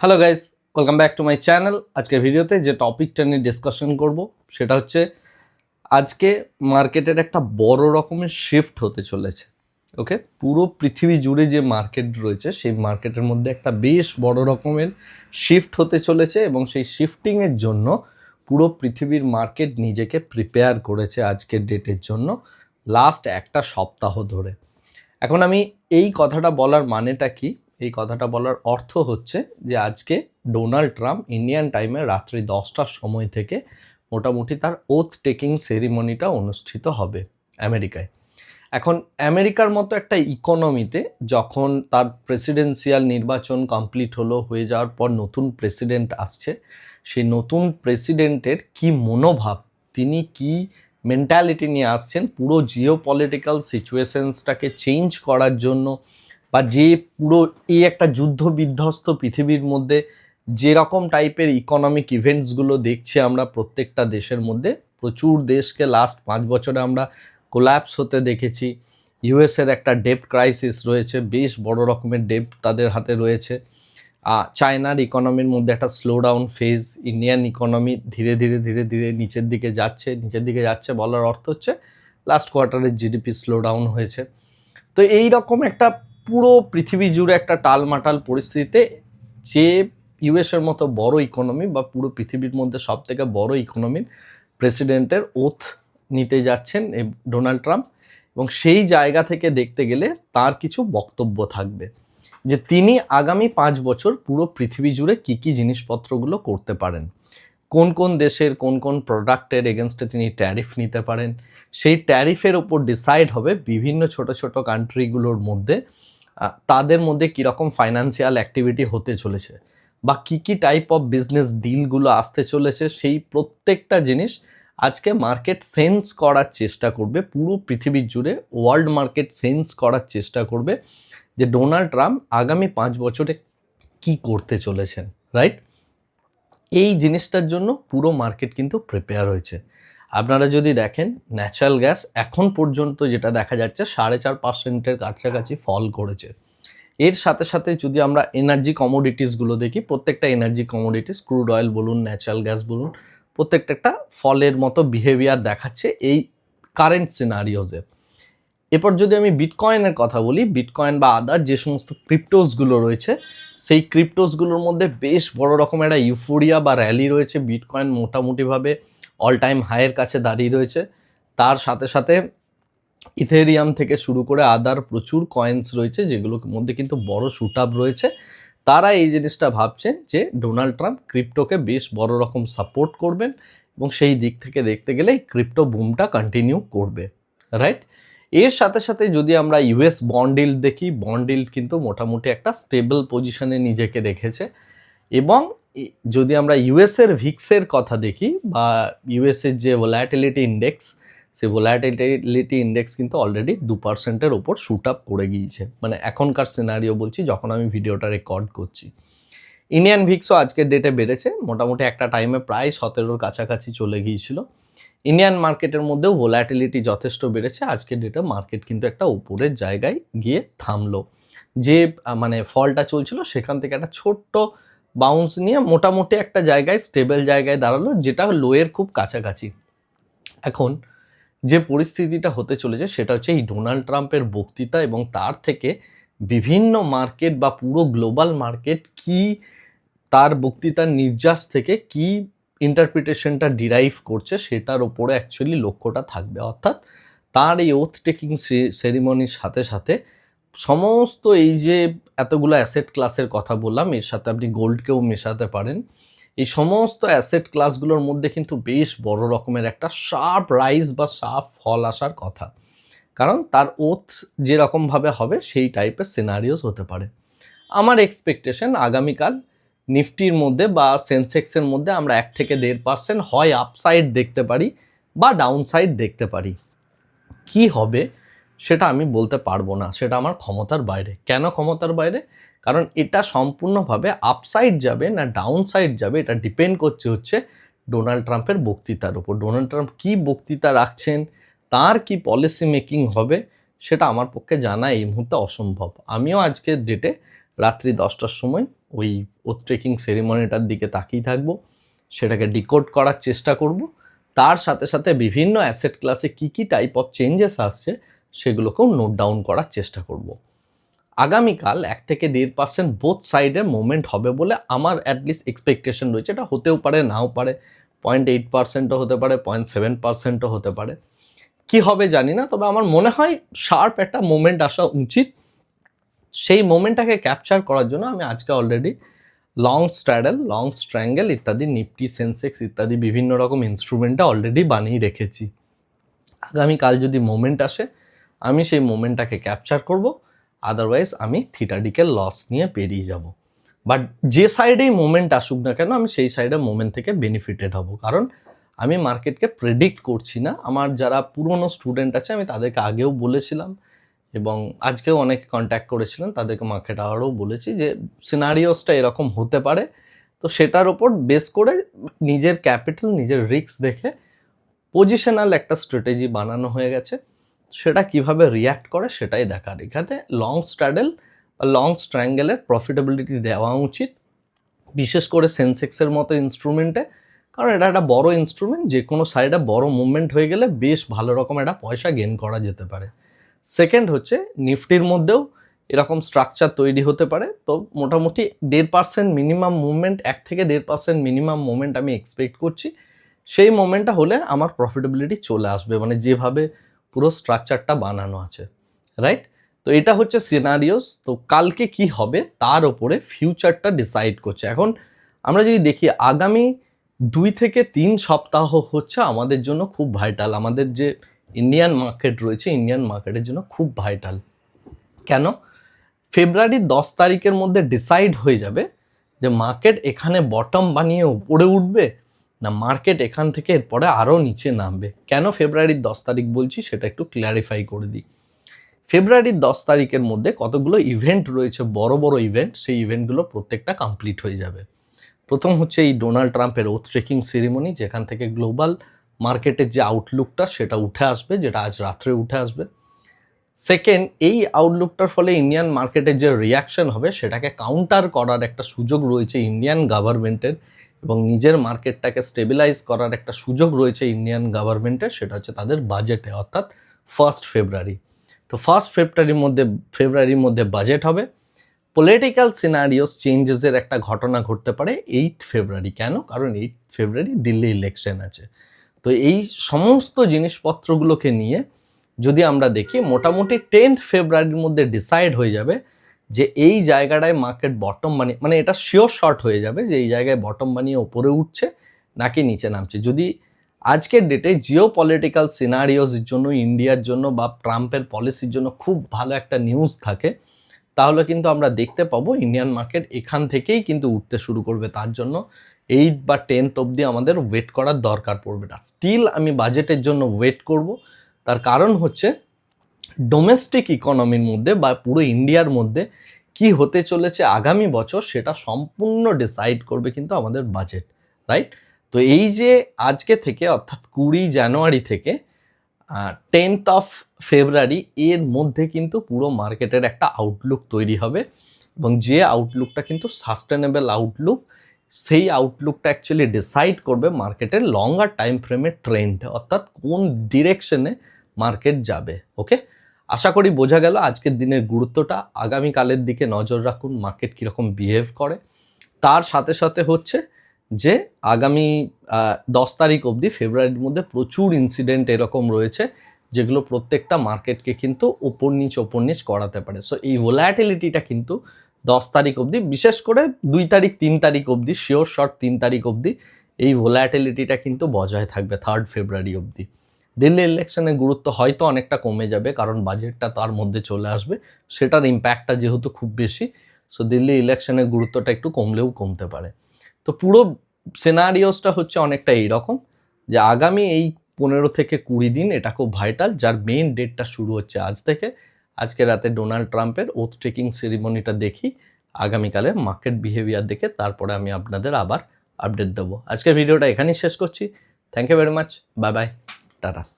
Hello guys welcome back to my channel আজকের ভিডিওতে যে টপিকটা নিয়ে ডিসকাশন করব, সেটা হচ্ছে আজকে মার্কেটের একটা বড় রকমের শিফট হতে চলেছে। ওকে পুরো পৃথিবী জুড়ে যে মার্কেট রয়েছে, সেই মার্কেটের মধ্যে একটা বেশ বড় রকমের শিফট হতে চলেছে এবং সেই শিফটিংয়ের জন্য পুরো পৃথিবীর মার্কেট নিজেকে প্রিপেয়ার করেছে আজকের ডেটের জন্য লাস্ট একটা সপ্তাহ ধরে। এখন আমি এই কথাটা বলার মানেটা কি? এই কথাটা বলার অর্থ হচ্ছে যে আজকে ডোনাল্ড ট্রাম্প ইন্ডিয়ান টাইমে রাত্রি দশটার সময় থেকে মোটামুটি তার ওথ টেকিং সেরিমনিটা অনুষ্ঠিত হবে আমেরিকায়। এখন আমেরিকার মতো একটা ইকোনমিতে যখন তার প্রেসিডেন্সিয়াল নির্বাচন কমপ্লিট হলো, হয়ে যাওয়ার পর নতুন প্রেসিডেন্ট আসছে, সেই নতুন প্রেসিডেন্টের কি মনোভাব, তিনি কি মেন্টালিটি নিয়ে আসছেন, পুরো জিও পলিটিক্যাল সিচুয়েশনসটাকে চেঞ্জ করার জন্য বা যে পুরো এই একটা যুদ্ধ বিধ্বস্ত পৃথিবীর মধ্যে যেরকম টাইপের ইকোনমিক ইভেন্টসগুলো দেখছি আমরা প্রত্যেকটা দেশের মধ্যে, প্রচুর দেশকে লাস্ট পাঁচ বছরে আমরা কোল্যাপস হতে দেখেছি। ইউএসের একটা ডেপ ক্রাইসিস রয়েছে, বেশ বড় রকমের ডেপ তাদের হাতে রয়েছে। চায়নার ইকোনমির মধ্যে একটা slow down phase Indian economy ধীরে ধীরে ধীরে ধীরে নিচের দিকে যাচ্ছে, নিচের দিকে যাচ্ছে বলার অর্থ হচ্ছে লাস্ট কোয়ার্টারের জিডিপি স্লো ডাউন হয়েছে। তো এই রকম একটা পুরো পৃথিবী জুড়ে একটা টালমাটাল পরিস্থিতিতে যে ইউএসের মতো বড় ইকোনমি বা পুরো পৃথিবীর মধ্যে সব থেকে বড় ইকোনমির প্রেসিডেন্টের ওথ নিতে যাচ্ছেন ডোনাল্ড ট্রাম্প এবং সেই জায়গা থেকে দেখতে গেলে তার কিছু বক্তব্য থাকবে যে তিনি আগামী পাঁচ বছর পুরো পৃথিবী জুড়ে কী কী জিনিসপত্রগুলো করতে পারেন। কোন কোন দেশের কোন কোন প্রোডাক্টের এগেনস্টে তিনি ট্যারিফ নিতে পারেন। সেই ট্যারিফের ওপর ডিসাইড হবে বিভিন্ন ছোট ছোট কান্ট্রিগুলোর মধ্যে তাদের মধ্যে কীরকম ফাইন্যান্সিয়াল অ্যাক্টিভিটি হতে চলেছে বা কী কী টাইপ অফ বিজনেস ডিলগুলো আসতে চলেছে সেই প্রত্যেকটা জিনিস আজকে মার্কেট সেন্স করার চেষ্টা করবে, পুরো পৃথিবীর জুড়ে ওয়ার্ল্ড মার্কেট সেন্স করার চেষ্টা করবে যে ডোনাল্ড ট্রাম্প আগামী পাঁচ বছরে কি করতে চলেছেন রাইট এই জিনিসটার জন্য পুরো মার্কেট কিন্তু প্রিপেয়ার হয়েছে। আপনারা যদি দেখেন ন্যাচারাল গ্যাস এখন পর্যন্ত যেটা দেখা যাচ্ছে সাড়ে চার পার্সেন্টের কাছাকাছি ফল করেছে। এর সাথে সাথে যদি আমরা এনার্জি কমোডিটিসগুলো দেখি, প্রত্যেকটা এনার্জি কমোডিটিস ক্রুড অয়েল বলুন ন্যাচারাল গ্যাস বলুন, প্রত্যেকটা একটা ফলের মতো বিহেভিয়ার দেখাচ্ছে এই কারেন্ট সিনারিওজে এরপর যদি আমি বিটকয়েনের কথা বলি বিটকয়েন বা আদার যে সমস্ত ক্রিপ্টোসগুলো রয়েছে, সেই ক্রিপ্টোসগুলোর মধ্যে বেশ বড় রকম একটা ইউফোরিয়া বা র্যালি রয়েছে। বিটকয়েন মোটামুটিভাবে অল টাইম হাইয়ের কাছে দাঁড়িয়ে রয়েছে। তার সাথে সাথে ইথেরিয়াম থেকে শুরু করে আদার প্রচুর কয়েন্স রয়েছে, যেগুলোর মধ্যে কিন্তু বড় শুট আপ রয়েছে। তারা এই জিনিসটা ভাবছেন যে ডোনাল্ড ট্রাম্প ক্রিপ্টোকে বেশ বড় রকম সাপোর্ট করবেন এবং সেই দিক থেকে দেখতে গেলে এই ক্রিপ্টো বুমটা কন্টিনিউ করবে রাইট এর সাথে সাথে যদি আমরা ইউএস বন্ডিল দেখি বন্ডিল কিন্তু মোটামুটি একটা স্টেবল পজিশনে নিজেকে রেখেছে এবং যদি আমরা ইউএসের ভিক্সের কথা দেখি বা ইউএসের যে ভোলাটিলিটি ইন্ডেক্স সেই ভোলাটিলিটি ইন্ডেক্স কিন্তু অলরেডি দু পার্সেন্টের ওপর শ্যুট আপ করে গিয়েছে। মানে এখনকার সিনারিও বলছি, যখন আমি ভিডিওটা রেকর্ড করছি। ইন্ডিয়ান ভিক্সও আজকের ডেটে বেড়েছে, মোটামুটি একটা টাইমে প্রায় সতেরোর কাছাকাছি চলে গিয়েছিল। ইন্ডিয়ান মার্কেটের মধ্যেও ভোলাটিলিটি যথেষ্ট বেড়েছে, আজকের ডেটে মার্কেট কিন্তু একটা উপরের জায়গায় গিয়ে থামলো। যে মানে ফলটা চলছিল, সেখান থেকে একটা ছোট্ট বাউন্স নিয়ে মোটামুটি একটা জায়গায় স্টেবল জায়গায় দাঁড়াল, যেটা লোয়ের খুব কাছাকাছি। এখন যে পরিস্থিতিটা হতে চলেছে, সেটা হচ্ছে এই ডোনাল্ড ট্রাম্পের বক্তৃতা এবং তার থেকে বিভিন্ন মার্কেট বা পুরো গ্লোবাল মার্কেট কি তার বক্তৃতার নির্যাস থেকে কি ইন্টারপ্রিটেশনটা ডিরাইভ করছে, সেটার ওপরে অ্যাকচুয়ালি লক্ষ্যটা থাকবে। অর্থাৎ তার এই ওথ টেকিং সেরিমনির সাথে সাথে সমস্ত এই যে এতগুলো অ্যাসেট ক্লাসের কথা বললাম, এর সাথে আপনি গোল্ডকেও মেশাতে পারেন। এই সমস্ত অ্যাসেট ক্লাসগুলোর মধ্যে কিন্তু বেশ বড় রকমের একটা শার্প রাইজ বা শার্প ফল আসার কথা। কারণ তার ওথ যেরকমভাবে হবে, সেই টাইপের সিনারিওস হতে পারে। আমার এক্সপেকটেশন আগামীকাল নিফটির মধ্যে বা সেন্সেক্সের মধ্যে আমরা এক থেকে দেড় পার্সেন্ট হয় আপসাইড দেখতে পারি বা ডাউনসাইড দেখতে পারি। কি হবে? সেটা আমি বলতে পারব না, সেটা আমার ক্ষমতার বাইরে। কেন ক্ষমতার বাইরে? কারণ এটা সম্পূর্ণভাবে আপসাইড যাবে না ডাউন সাইড যাবে, এটা ডিপেন্ড করছে হচ্ছে ডোনাল্ড ট্রাম্পের বক্তৃতার উপর। ডোনাল্ড ট্রাম্প কী বক্তৃতা রাখছেন, তার কি পলিসি মেকিং হবে, সেটা আমার পক্ষে জানা এই মুহূর্তে অসম্ভব। আমিও আজকের ডেটে রাত্রি দশটার সময় ওই ও ট্রেকিং সেরিমনিটার দিকে তাকিয়ে থাকব, সেটাকে ডিকোড করার চেষ্টা করব। তার সাথে সাথে বিভিন্ন অ্যাসেট ক্লাসে কী কী টাইপ অফ চেঞ্জেস আসছে সেগুলোকেও নোট ডাউন করার চেষ্টা করব। আগামীকাল এক থেকে দেড় পার্সেন্ট বোথ সাইডের মুভমেন্ট হবে বলে আমার অ্যাটলিস্ট এক্সপেকটেশন রয়েছে। এটা হতেও পারে, নাও পারে। পয়েন্ট এইট পার্সেন্টও হতে পারে পয়েন্ট সেভেন পার্সেন্টও হতে পারে। কি হবে জানি না, তবে আমার মনে হয় শার্প একটা মোমেন্ট আসা উচিত। সেই মোমেন্টটাকে ক্যাপচার করার জন্য আমি আজকে already long straddle long strangle ইত্যাদি নিফটি সেন্সেক্স ইত্যাদি বিভিন্ন রকম ইনস্ট্রুমেন্টটা অলরেডি বানিয়ে রেখেছি। আগামীকাল যদি মোমেন্ট আসে আমি সেই মোমেন্টটাকে ক্যাপচার করব আদারওয়াইজ আমি থিটাডিক্যাল লস নিয়ে পেরিয়ে যাব। বাট যে সাইডেই মোমেন্ট আসুক না কেন, আমি সেই সাইডে মোমেন্ট থেকে বেনিফিটেড হব। কারণ আমি মার্কেটকে প্রেডিক্ট করছি না। আমার যারা পুরনো স্টুডেন্ট আছে, আমি তাদেরকে আগেও বলেছিলাম এবং আজকেও অনেকে কন্ট্যাক্ট করেছিলেন, তাদেরকে মার্কেট আওয়ারও বলেছি যে সিনারিওসটা এরকম হতে পারে। তো সেটার ওপর বেস করে নিজের ক্যাপিটাল নিজের রিস্ক দেখে পজিশনাল একটা স্ট্র্যাটেজি বানানো হয়ে গেছে। সেটা কীভাবে রিয়্যাক্ট করে সেটাই দেখার। এখানে লং স্ট্র্যাডেল লং স্ট্র্যাঙ্গেলের প্রফিটেবিলিটি দেওয়া উচিত, বিশেষ করে সেন্সেক্সের মতো ইনস্ট্রুমেন্টে কারণ এটা একটা বড় ইনস্ট্রুমেন্ট যে কোনো সাইডে বড় মুভমেন্ট হয়ে গেলে বেশ ভালো রকম একটা পয়সা গেন করা যেতে পারে। সেকেন্ড হচ্ছে নিফটির মধ্যেও এরকম স্ট্রাকচার তৈরি হতে পারে। তো মোটামুটি দেড় পার্সেন্ট মিনিমাম মুভমেন্ট এক থেকে দেড় পার্সেন্ট মিনিমাম মুভমেন্ট আমি এক্সপেক্ট করছি। সেই মোমেন্টটা হলে আমার প্রফিটেবিলিটি চলে আসবে। মানে যেভাবে পুরো স্ট্রাকচারটা বানানো আছে রাইট তো এটা হচ্ছে সিনারিওস তো কালকে কি হবে তার ওপরে ফিউচারটা ডিসাইড করছে। এখন আমরা যদি দেখি, আগামী দুই থেকে তিন সপ্তাহ হচ্ছে আমাদের জন্য খুব ভাইটাল আমাদের যে ইন্ডিয়ান মার্কেট রয়েছে ইন্ডিয়ান মার্কেটের জন্য খুব ভাইটাল কেন? ফেব্রুয়ারির দশ তারিখের মধ্যে ডিসাইড হয়ে যাবে যে মার্কেট এখানে বটম বানিয়ে উপরে উঠবে না মার্কেট এখান থেকে এরপরে আরও নিচে নামবে। কেন ফেব্রুয়ারির দশ তারিখ বলছি সেটা একটু ক্ল্যারিফাই করে দিই। ফেব্রুয়ারির দশ তারিখের মধ্যে কতগুলো ইভেন্ট রয়েছে, বড় বড় ইভেন্ট সেই ইভেন্টগুলো প্রত্যেকটা কমপ্লিট হয়ে যাবে। প্রথম হচ্ছে এই ডোনাল্ড ট্রাম্পের ওথ ট্রেকিং সেরিমনি যেখান থেকে গ্লোবাল মার্কেটের যে আউটলুকটা সেটা উঠে আসবে, যেটা আজ রাত্রে উঠে আসবে। সেকেন্ড এই আউটলুকটার ফলে ইন্ডিয়ান মার্কেটের যে রিয়াকশন হবে, সেটাকে কাউন্টার করার একটা সুযোগ রয়েছে ইন্ডিয়ান গভর্নমেন্টের এবং নিজের মার্কেটটাকে স্টেবিলাইজ করার একটা সুযোগ রয়েছে ইন্ডিয়ান গভর্নমেন্টের সেটা হচ্ছে তাদের বাজেটে অর্থাৎ ফার্স্ট ফেব্রুয়ারি তো ফার্স্ট ফেব্রুয়ারির মধ্যে ফেব্রুয়ারির মধ্যে বাজেট হবে। পলিটিক্যাল সিনারিওস চেঞ্জেসের একটা ঘটনা ঘটতে পারে এইট ফেব্রুয়ারি কেন? কারণ এইট ফেব্রুয়ারি দিল্লি ইলেকশন আছে। তো এই সমস্ত জিনিসপত্রগুলোকে নিয়ে যদি আমরা দেখি, মোটামুটি টেন্থ ফেব্রুয়ারির মধ্যে ডিসাইড হয়ে যাবে যে এই জায়গাটায় মার্কেট বটম বানিয়ে মানে এটা শিওর শর্ট হয়ে যাবে যে এই জায়গায় বটম বানিয়ে ওপরে উঠছে, নাকি নিচে নামছে। যদি আজকের ডেটে জিও পলিটিক্যাল সিনারিওসের জন্য ইন্ডিয়ার জন্য বা ট্রাম্পের পলিসির জন্য খুব ভালো একটা নিউজ থাকে, তাহলে কিন্তু আমরা দেখতে পাবো ইন্ডিয়ান মার্কেট এখান থেকেই কিন্তু উঠতে শুরু করবে। তার জন্য এইট বা টেন্থ অবধি আমাদের ওয়েট করার দরকার পড়বে না। স্টিল আমি বাজেটের জন্য ওয়েট করব। তার কারণ হচ্ছে ডোমেস্টিক ইকোনমির মধ্যে বা পুরো ইন্ডিয়ার মধ্যে কি হতে চলেছে আগামী বছর সেটা সম্পূর্ণ ডিসাইড করবে কিন্তু আমাদের বাজেট রাইট তো এই যে আজকে থেকে অর্থাৎ কুড়ি জানুয়ারি থেকে টেন্থ অফ ফেব্রুয়ারি এর মধ্যে কিন্তু পুরো মার্কেটের একটা আউটলুক তৈরি হবে এবং যে আউটলুকটা কিন্তু সাস্টেনেবল আউটলুক সেই আউটলুকটা অ্যাকচুয়ালি ডিসাইড করবে মার্কেটের লঙ্গার টাইম ফ্রেমের ট্রেন্ড অর্থাৎ কোন ডিরেকশনে মার্কেট যাবে ওকে আশা করি বোঝা গেল আজকের দিনের গুরুত্বটা। আগামীকালের দিকে নজর রাখুন মার্কেট কীরকম বিহেভ করে। তার সাথে সাথে হচ্ছে যে, আগামী দশ তারিখ অবধি ফেব্রুয়ারির মধ্যে প্রচুর ইনসিডেন্ট এরকম রয়েছে, যেগুলো প্রত্যেকটা মার্কেটকে কিন্তু ওপর নিচ ওপর নিচ করাতে পারে। সো এই ভোলাটিলিটিটা কিন্তু দশ তারিখ অবধি, বিশেষ করে দুই তারিখ, তিন তারিখ অবধি শিওর শর্ট তিন তারিখ অবধি, এই ভোলাটিলিটিটা কিন্তু বজায় থাকবে থার্ড ফেব্রুয়ারি অবধি। দিল্লি ইলেকশনের গুরুত্ব হয়তো অনেকটা কমে যাবে, কারণ বাজেটটা তার মধ্যে চলে আসবে। সেটার ইম্প্যাক্টটা যেহেতু খুব বেশি সো দিল্লি ইলেকশনের গুরুত্বটা একটু কমলেও কমতে পারে। তো পুরো সিনারিওসটা হচ্ছে অনেকটা এইরকম, যে আগামী এই পনেরো থেকে কুড়ি দিন এটা খুব ভাইটাল যার মেইন ডেটটা শুরু হচ্ছে আজ থেকে। আজকে রাতে ডোনাল্ড ট্রাম্পের ওথ টেকিং সেরিমনিটা দেখি, আগামীকালের মার্কেট বিহেভিয়ার দেখে, তারপরে আমি আপনাদের আবার আপডেট দেবো। আজকের ভিডিওটা এখানেই শেষ করছি। Thank you very much bye bye Dadah.